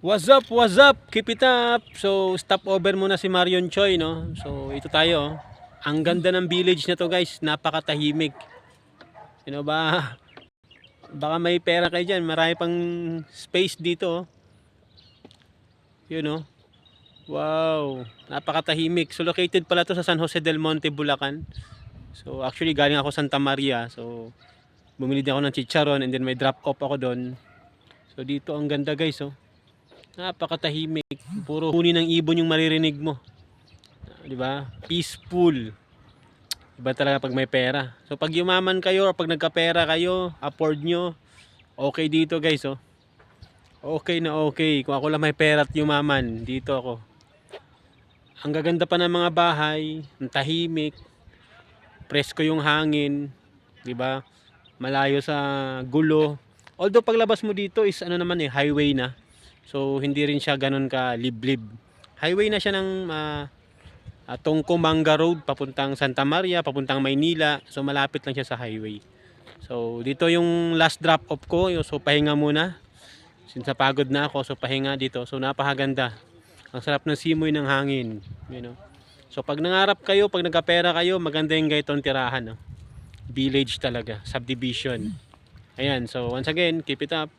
What's up, what's up? Keep it up. So, stop over muna si Marion Choi, no? So, ito tayo. oh. Ang ganda ng village na to, guys. Napakatahimik. Sino ba? Baka may pera kayo dyan. Marami pang space dito, oh. Yun, oh. Wow. Napakatahimik. So, located pala to sa San Jose del Monte, Bulacan. So, actually, galing ako Santa Maria. So, bumili din ako ng chicharon and then may drop off ako doon. So, dito ang ganda, guys, oh. Napakatahimik. Puro huni ng ibon yung maririnig mo. Di ba? Peaceful. Iba talaga pag may pera. So pag yumaman kayo or pag nagkapera kayo, afford nyo, okay dito guys oh. Okay na okay. Kung ako lang may pera at yumaman, dito ako. Ang gaganda pa ng mga bahay, ang tahimik, presko yung hangin, di ba? Malayo sa gulo. Although paglabas mo dito is ano naman eh, highway na. So hindi rin siya ganun ka liblib. Highway na siya ng uh, Tongko Manga Road papuntang Santa Maria, papuntang Maynila. So malapit lang siya sa highway. So dito yung last drop off ko. So pahinga muna. Since pagod na ako, so pahinga dito. So napakaganda. Ang sarap ng simoy ng hangin, you know. So pag nangarap kayo, pag nagkapera kayo, maganda yung gaytong tirahan, no? Village talaga, subdivision. Ayan, so once again, keep it up.